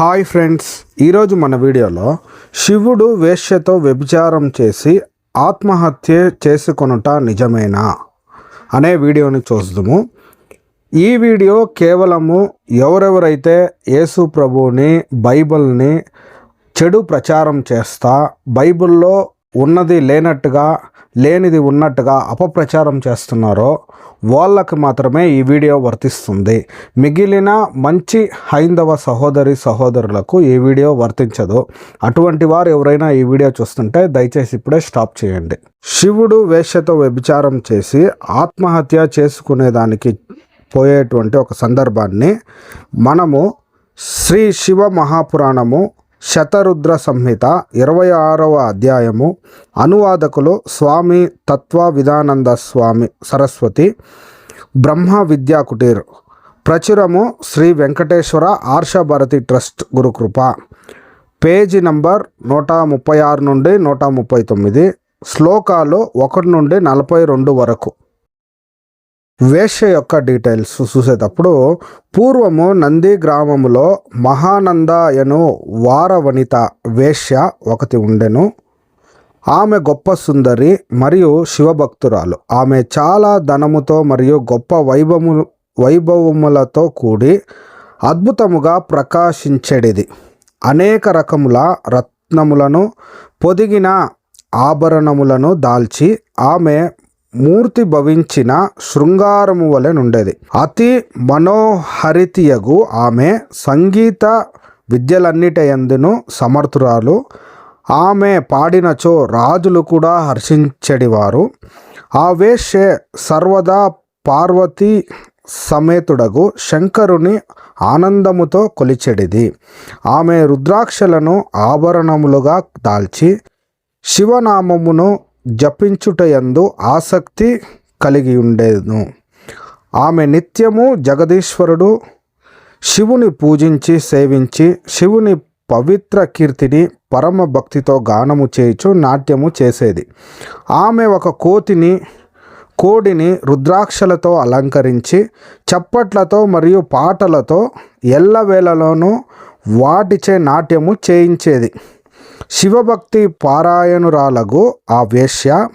Hi friends ఈరోజు మన వీడియోలో శివుడు వేశ్యతో వ్యభిచారం చేసి ఆత్మహత్య చేసుకొనుట నిజమేనా అనే వీడియోని చూద్దాము. ఈ వీడియో కేవలము ఎవరెవరైతే యేసు ప్రభువుని బైబిల్ని చెడు ప్రచారం చేస్తా బైబిల్లో ఉన్నది లేనట్టుగా లేనిది ఉన్నట్టుగా అపప్రచారం చేస్తున్నారో వాళ్ళకి మాత్రమే ఈ వీడియో వర్తిస్తుంది. మిగిలిన మంచి హైందవ సహోదరి సహోదరులకు ఈ వీడియో వర్తించదు. అటువంటి వారు ఎవరైనా ఈ వీడియో చూస్తుంటే దయచేసి ఇప్పుడే స్టాప్ చేయండి. శివుడు వేశ్యతో వ్యభిచారం చేసి ఆత్మహత్య చేసుకునేదానికి పోయేటువంటి ఒక సందర్భాన్ని మనము శ్రీ శివ మహాపురాణము శతరుద్ర సంహిత ఇరవై ఆరవ అధ్యాయము. అనువాదకులు స్వామి తత్వ విధానంద స్వామి సరస్వతి. బ్రహ్మ Vidya Kutir. ప్రచురము Shri Venkateshwara Arshabharati trust Gurukrupa. Page number నూట ముప్పై ఆరు నుండి నూట ముప్పై తొమ్మిది. శ్లోకాలు ఒకటి నుండి నలభై రెండు వరకు. వేశ్య యొక్క డీటెయిల్స్ చూసేటప్పుడు పూర్వము నంది గ్రామములో మహానంద వారవనిత వేశ్య ఒకటి ఉండెను. ఆమె గొప్ప సుందరి మరియు శివభక్తురాలు. ఆమె చాలా ధనముతో మరియు గొప్ప వైభవము వైభవములతో కూడి అద్భుతముగా ప్రకాశించెడిది. అనేక రకముల రత్నములను పొదిగిన ఆభరణములను దాల్చి ఆమె మూర్తి భవించిన శృంగారము వలె నుండేది. అతి మనోహరితియగు ఆమె సంగీత విద్యలన్నిటయందును సమర్థురాలు. ఆమె పాడినచో రాజులు కూడా హర్షించడివారు. ఆ వేషే సర్వదా పార్వతి సమేతుడగు శంకరుని ఆనందముతో కొలిచెడిది. ఆమె రుద్రాక్షలను ఆభరణములుగా దాల్చి శివనామమును జపించుటయందు ఆసక్తి కలిగి ఉండేను ఆమె నిత్యము జగదీశ్వరుడు శివుని పూజించి సేవించి శివుని పవిత్ర కీర్తిని పరమ భక్తితో గానము చేయుచు నాట్యము చేసేది. ఆమె ఒక కోతిని కోడిని రుద్రాక్షలతో అలంకరించి చప్పట్లతో మరియు పాటలతో ఎల్లవేళలోనూ వాటిచే నాట్యము చేయించేది. శివభక్తి పారాయణురాలగు ఆ వేశ్య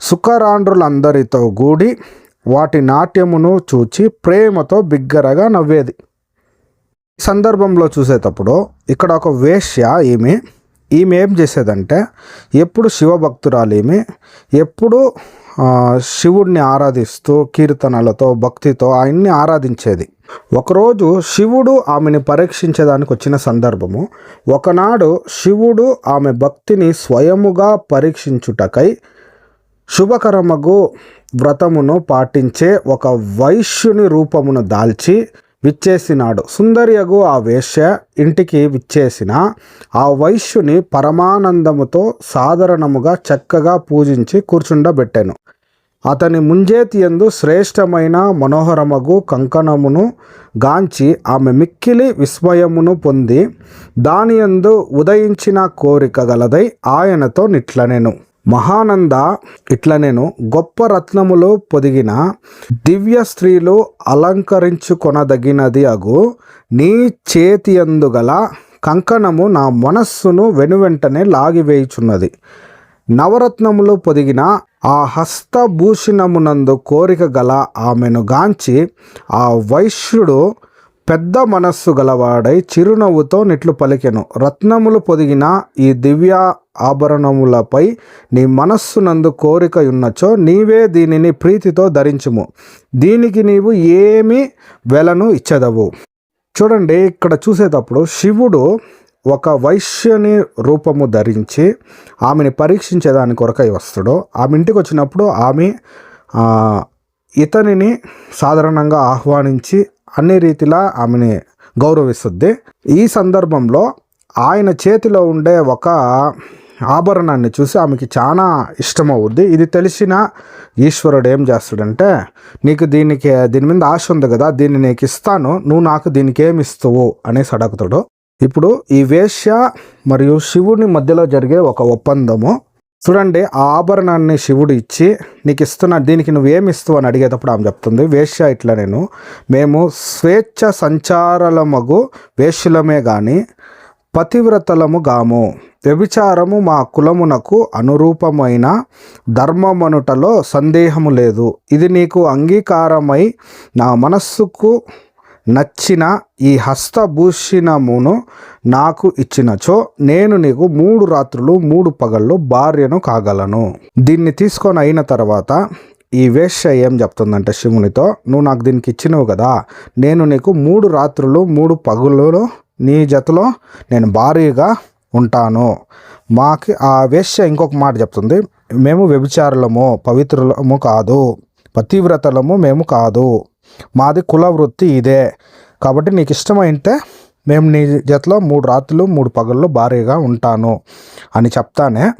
సుఖరాండ్రులందరితో కూడి వాటి నాట్యమును చూచి ప్రేమతో బిగ్గరగా నవ్వేది. సందర్భంలో చూసేటప్పుడు ఇక్కడ ఒక వేశ్య ఈమె ఈమె ఏం చేసేదంటే ఎప్పుడు శివభక్తురాలు ఈమె ఎప్పుడు శివుడిని ఆరాధిస్తూ కీర్తనలతో భక్తితో ఆయన్ని ఆరాధించేది. ఒకరోజు శివుడు ఆమెను పరీక్షించడానికి వచ్చిన సందర్భము ఒకనాడు శివుడు ఆమె భక్తిని స్వయముగా పరీక్షించుటకై శుభకరమగు వ్రతమును పాటించే ఒక వైశ్యుని రూపమును దాల్చి విచ్చేసినాడు. సుందరియగు ఆ వేశ్య ఇంటికి విచ్చేసిన ఆ వైశ్యుని పరమానందముతో సాధారణముగా చక్కగా పూజించి కూర్చుండబెట్టెను. అతని ముంజేతి యందు శ్రేష్టమైన మనోహరమగు కంకణమును గాంచి ఆమె మిక్కిలి విస్మయమును పొంది దాని యందు ఉదయించిన కోరిక గలదై ఆయనతో నిట్లనెను. మహానంద ఇట్లనెను గొప్ప రత్నములు పొదిగిన దివ్య స్త్రీలు అలంకరించుకొనదగినది అగు నీ చేతి యందు గల కంకణము నా మనస్సును వెనువెంటనే లాగివేయుచున్నది. నవరత్నములు పొదిగిన ఆ హస్తభూషణమునందు కోరిక గల ఆమెను గాంచి ఆ వైశ్యుడు పెద్ద మనస్సు గలవాడై చిరునవ్వుతో నిట్లు పలికెను. రత్నములు పొదిగిన ఈ దివ్య ఆభరణములపై నీ మనస్సునందు కోరిక ఉన్నచో నీవే దీనిని ప్రీతితో ధరించుము. దీనికి నీవు ఏమి వెలను ఇచ్చదవు. చూడండి ఇక్కడ చూసేటప్పుడు శివుడు ఒక వైశ్యని రూపము ధరించి ఆమెని పరీక్షించేదాని కొరకై వస్తాడో ఆమె ఇంటికి వచ్చినప్పుడు ఆమె ఇతనిని సాధారణంగా ఆహ్వానించి అన్ని రీతిలా ఆమెని గౌరవిస్తుంది. ఈ సందర్భంలో ఆయన చేతిలో ఉండే ఒక ఆభరణాన్ని చూసి ఆమెకి చాలా ఇష్టమవుద్ది. ఇది తెలిసిన ఈశ్వరుడు ఏం చేస్తాడంటే నీకు దీనికి దీని మీద ఆశ ఉంది కదా దీన్ని నీకు ఇస్తాను నువ్వు నాకు దీనికి ఏమి ఇస్తావు? అనేసి అడుగుతాడు. ఇప్పుడు ఈ వేశ్య మరియు శివుని మధ్యలో జరిగే ఒక ఒప్పందము. చూడండి ఆ ఆభరణాన్ని శివుడు ఇచ్చి నీకు ఇస్తున్నా దీనికి నువ్వేమి ఇస్తావు? అని అడిగేటప్పుడు ఆమె చెప్తుంది వేశ్య ఇట్లా నేను. మేము స్వేచ్ఛ సంచారలమగు వేశ్యులమే గాని పతివ్రతలము గాము. వ్యభిచారము మా కులమునకు అనురూపమైన ధర్మమనుటలో సందేహము లేదు. ఇది నీకు అంగీకారమై నా మనస్సుకు నచ్చిన ఈ హస్తభూషణమును నాకు ఇచ్చినచో నేను నీకు మూడు రాత్రులు మూడు పగళ్ళు భార్యను కాగలను. దీన్ని తీసుకొని అయిన తర్వాత ఈ వేశ్య ఏం చెప్తుందంటే శివునితో నువ్వు నాకు దీనికి ఇచ్చినవు కదా నేను నీకు మూడు రాత్రులు మూడు పగులు నీ జతలో నేను భారీగా ఉంటాను. మాకి ఆ వేశ్య ఇంకొక మాట చెప్తుంది మేము వ్యభిచారులము పవిత్రులము కాదు పతివ్రతలము మేము కాదు మాది కుల వృత్తి ఇదే. కాబట్టి నీకు ఇష్టమైతే మేము నీ జతలో మూడు రాత్రులు మూడు పగళ్ళు భారీగా ఉంటాను అని చెప్తానే.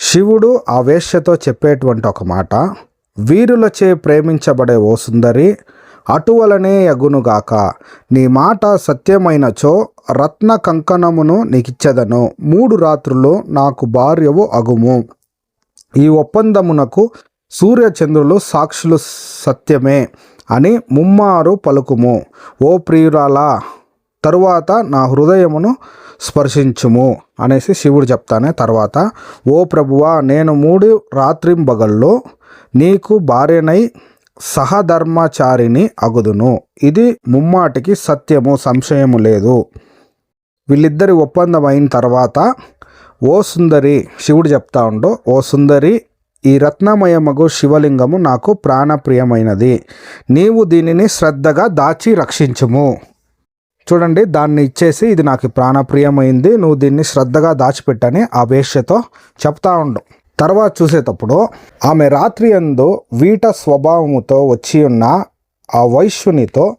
శివుడు ఆ వేశ్యతో చెప్పేటువంటి ఒక మాట వీరులచే ప్రేమించబడే ఓ సుందరి అటువలనే యగునుగాక. నీ మాట సత్యమైనచో రత్న కంకణమును నీకిచ్చెదను. మూడు రాత్రులు నాకు భార్యవు అగుము. ఈ ఒప్పందమునకు సూర్యచంద్రులు సాక్షులు సత్యమే. అని ముమ్మారు పలుకుము. ఓ ప్రియురాలా తరువాత నా హృదయమును స్పర్శించుము అనేసి శివుడు చెప్తానే తర్వాత ఓ ప్రభువా నేను మూడు రాత్రింబగల్లో నీకు భార్యనై సహధర్మచారిని అగుదును. ఇది ముమ్మాటికి సత్యము సంశయము లేదు. వీళ్ళిద్దరి ఒప్పందం అయిన తర్వాత ఓ సుందరి శివుడు చెప్తా ఉండు ఓ సుందరి ఈ రత్నమయమగు శివలింగము నాకు ప్రాణప్రియమైనది. నీవు దీనిని శ్రద్ధగా దాచి రక్షించుము. చూడండి దాన్ని ఇచ్చేసి ఇది నాకు ప్రాణప్రియమైంది. నువ్వు దీన్ని శ్రద్ధగా దాచిపెట్టని ఆ వేష్యతో చెప్తా ఉండు. తర్వాత చూసేటప్పుడు ఆమె రాత్రి అందు వీట స్వభావముతో వచ్చి ఉన్న ఆ వైశ్యునితో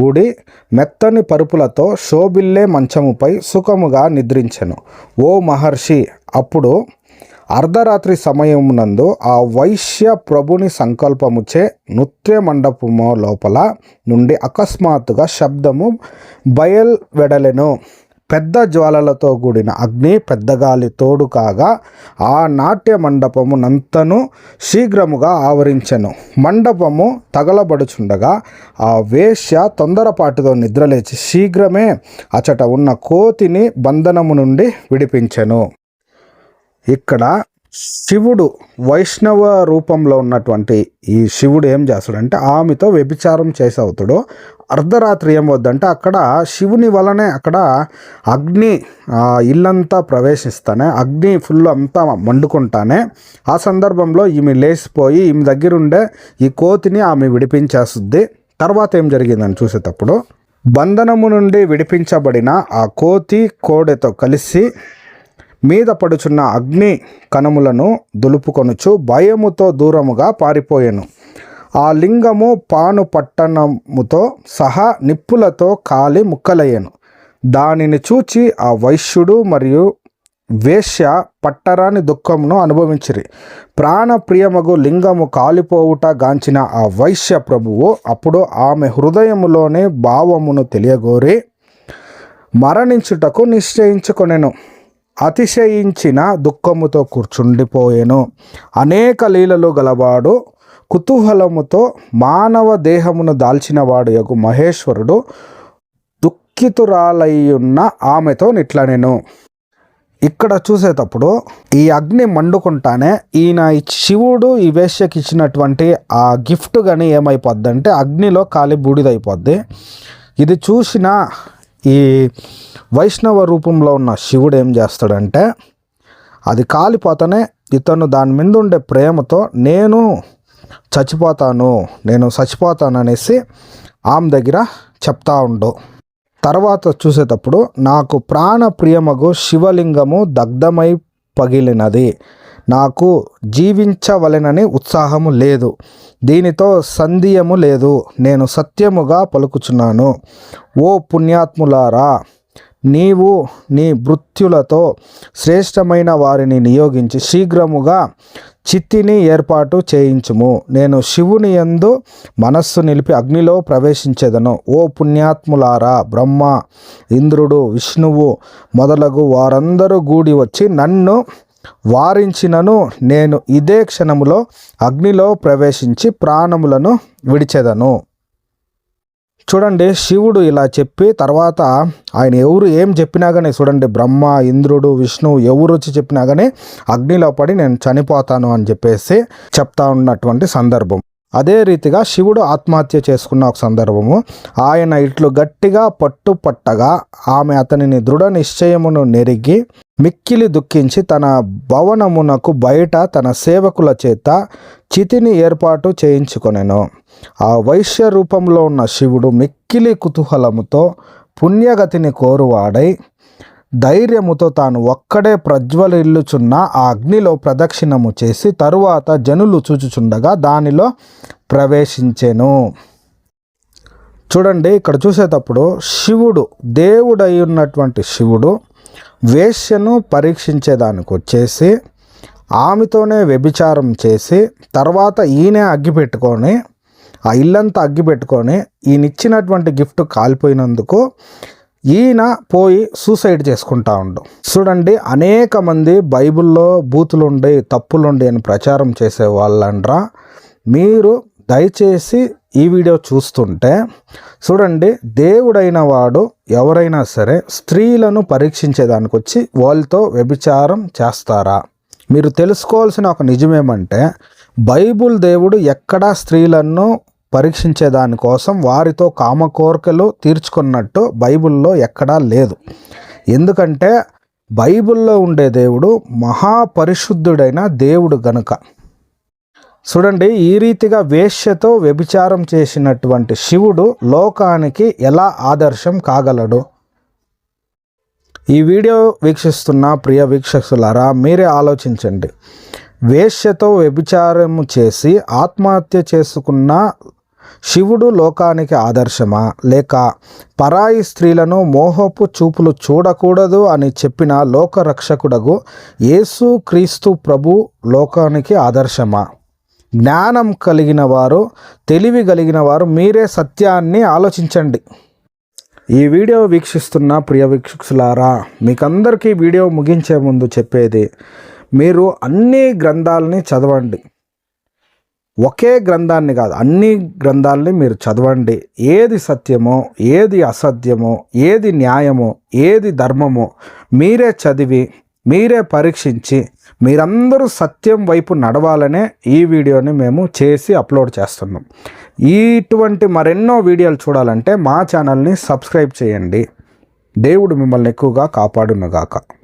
గూడి మెత్తని పరుపులతో శోభిల్లే మంచముపై సుఖముగా నిద్రించెను. ఓ మహర్షి అప్పుడు అర్ధరాత్రి సమయమునందు ఆ వైశ్య ప్రభుని సంకల్పముచే నృత్య మండపము లోపల నుండి అకస్మాత్తుగా శబ్దము బయల్వెడలెను. పెద్ద జ్వాలలతో కూడిన అగ్ని పెద్ద గాలి తోడు కాగా ఆ నాట్య మండపము నంతను శీఘ్రముగా ఆవరించెను. మండపము తగలబడుచుండగా ఆ వేశ్య తొందరపాటుతో నిద్రలేచి శీఘ్రమే అచట ఉన్న కోతిని బంధనము నుండి విడిపించెను. ఇక్కడ శివుడు వైష్ణవ రూపంలో ఉన్నటువంటి ఈ శివుడు ఏం చేస్తాడంటే ఆమెతో వ్యభిచారం చేసవుతాడు. అర్ధరాత్రి ఏం వద్దంటే అక్కడ శివుని వలనే అక్కడ అగ్ని ఆ ఇల్లంతా ప్రవేశిస్తానే అగ్ని ఫుల్ అంతా మండుకుంటానే. ఆ సందర్భంలో ఈమె లేచిపోయి ఈమె దగ్గరుండే ఈ కోతిని ఆమె విడిపించేస్తుంది. తర్వాత ఏం జరిగిందని చూసేటప్పుడు బంధనము నుండి విడిపించబడిన ఆ కోతి కోడెతో కలిసి మీద పడుచున్న అగ్ని కణములను దులుపుకొనుచు భయముతో దూరముగా పారిపోయెను. ఆ లింగము పాను పట్టణముతో సహా నిప్పులతో కాలి ముక్కలయ్యాను. దానిని చూచి ఆ వైశ్యుడు మరియు వేశ్య పట్టరాని దుఃఖమును అనుభవించిరి. ప్రాణప్రియమగు లింగము కాలిపోవుట గాంచిన ఆ వైశ్య ప్రభువు అప్పుడు ఆమె హృదయములోని భావమును తెలియగోరి మరణించుటకు నిశ్చయించుకొనెను. అతిశయించిన దుఃఖముతో కూర్చుండిపోయెను. అనేక లీలలు గలవాడు కుతూహలముతో మానవ దేహమును దాల్చినవాడు యొక్క మహేశ్వరుడు దుఃఖితురాలయ్యున్న ఆమెతో నిట్లనెను. ఇక్కడ చూసేటప్పుడు ఈ అగ్ని మండుకుంటానే ఈయన ఈ శివుడు ఈ వేశ్యకి ఇచ్చినటువంటి ఆ గిఫ్ట్ కానీ ఏమైపోద్ది అగ్నిలో కాలి బూడిదైపోద్ది. ఇది చూసిన ఈ వైష్ణవ రూపంలో ఉన్న శివుడు ఏం చేస్తాడంటే అది కాలిపోతనే ఇతను దాని మీద ఉండే ప్రేమతో నేను చచ్చిపోతాను నేను చచ్చిపోతాను అనేసి ఆమె దగ్గర చెప్తా ఉండు. తర్వాత చూసేటప్పుడు నాకు ప్రాణ ప్రియమగు శివలింగము దగ్ధమై పగిలినది. నాకు జీవించవలెనని ఉత్సాహము లేదు. దీనితో సందేహము లేదు. నేను సత్యముగా పలుకుచున్నాను. ఓ పుణ్యాత్ములారా నీవు నీ భృత్యులతో శ్రేష్టమైన వారిని నియోగించి శీఘ్రముగా చిత్తిని ఏర్పాటు చేయించుము. నేను శివుని యందు మనస్సు నిలిపి అగ్నిలో ప్రవేశించేదను. ఓ పుణ్యాత్ములారా బ్రహ్మ ఇంద్రుడు విష్ణువు మొదలగు వారందరూ గూడి వచ్చి నన్ను వారించినను నేను ఇదే క్షణములో అగ్నిలో ప్రవేశించి ప్రాణములను విడిచెదను. చూడండి శివుడు ఇలా చెప్పి తర్వాత ఆయన ఎవరు ఏం చెప్పినా కానీ చూడండి బ్రహ్మ ఇంద్రుడు విష్ణువు ఎవరు వచ్చి చెప్పినా కానీ అగ్నిలో పడి నేను చనిపోతాను అని చెప్పేసి చెప్తా ఉన్నటువంటి సందర్భం. అదే రీతిగా శివుడు ఆత్మహత్య చేసుకున్న ఒక సందర్భము. ఆయన ఇట్లు గట్టిగా పట్టు పట్టగా ఆమె అతనిని దృఢ నిశ్చయమును నెరిగి మిక్కిలి దుఃఖించి తన భవనమునకు బయట తన సేవకుల చేత చితిని ఏర్పాటు చేయించుకొనెను. ఆ వైశ్య రూపంలో ఉన్న శివుడు మిక్కిలి కుతూహలముతో పుణ్యగతిని కోరువాడై ధైర్యముతో తాను ఒక్కడే ప్రజ్వలిల్లుచున్న ఆ అగ్నిలో ప్రదక్షిణము చేసి తరువాత జనులు చూచుచుండగా దానిలో ప్రవేశించెను. చూడండి ఇక్కడ చూసేటప్పుడు శివుడు దేవుడై ఉన్నటువంటి శివుడు వేశ్యను పరీక్షించేదానికి వచ్చేసి ఆమెతోనే వ్యభిచారం చేసి తర్వాత ఈయనే అగ్గి పెట్టుకొని ఆ ఇల్లంతా అగ్గి పెట్టుకొని ఈయన ఇచ్చినటువంటి గిఫ్ట్ కాలిపోయినందుకు ఈయన పోయి సూసైడ్ చేసుకుంటా ఉండు. చూడండి అనేక మంది బైబిల్లో బూతులుండి తప్పులుండి అని ప్రచారం చేసే వాళ్ళండ్రా. మీరు దయచేసి ఈ వీడియో చూస్తుంటే చూడండి దేవుడైన వాడు ఎవరైనా సరే స్త్రీలను పరీక్షించేదానికి వచ్చి వాళ్ళతో వ్యభిచారం చేస్తారా? మీరు తెలుసుకోవాల్సిన ఒక నిజమేమంటే బైబుల్ దేవుడు ఎక్కడా స్త్రీలను పరీక్షించే దానికోసం వారితో కామ కోరికలు తీర్చుకున్నట్టు బైబిల్లో ఎక్కడా లేదు. ఎందుకంటే బైబిల్లో ఉండే దేవుడు మహాపరిశుద్ధుడైన దేవుడు గనుక. చూడండి ఈ రీతిగా వేశ్యతో వ్యభిచారం చేసినటువంటి శివుడు లోకానికి ఎలా ఆదర్శం కాగలడు? ఈ వీడియో వీక్షిస్తున్న ప్రియ వీక్షకులారా మీరే ఆలోచించండి. వేశ్యతో వ్యభిచారము చేసి ఆత్మహత్య చేసుకున్న శివుడు లోకానికి ఆదర్శమా? లేక పరాయి స్త్రీలను మోహపు చూపులు చూడకూడదు అని చెప్పిన లోకరక్షకుడగు యేసు క్రీస్తు ప్రభు లోకానికి ఆదర్శమా? జ్ఞానం కలిగిన వారు తెలివి కలిగిన వారు మీరే సత్యాన్ని ఆలోచించండి. ఈ వీడియో వీక్షిస్తున్న ప్రియ వీక్షకులారా మీకందరికీ వీడియో ముగించే ముందు చెప్పేది మీరు అన్ని గ్రంథాలని చదవండి. ఒకే గ్రంథాన్ని కాదు అన్ని గ్రంథాలని మీరు చదవండి. ఏది సత్యమో ఏది అసత్యమో ఏది న్యాయమో ఏది ధర్మమో మీరే చదివి మీరే పరీక్షించి మీరందరూ సత్యం వైపు నడవాలనే ఈ వీడియోని మేము చేసి అప్లోడ్ చేస్తున్నాం. ఇటువంటి మరెన్నో వీడియోలు చూడాలంటే మా ఛానల్ని సబ్స్క్రైబ్ చేయండి. దేవుడు మిమ్మల్ని ఎక్కువగా కాపాడునుగాక.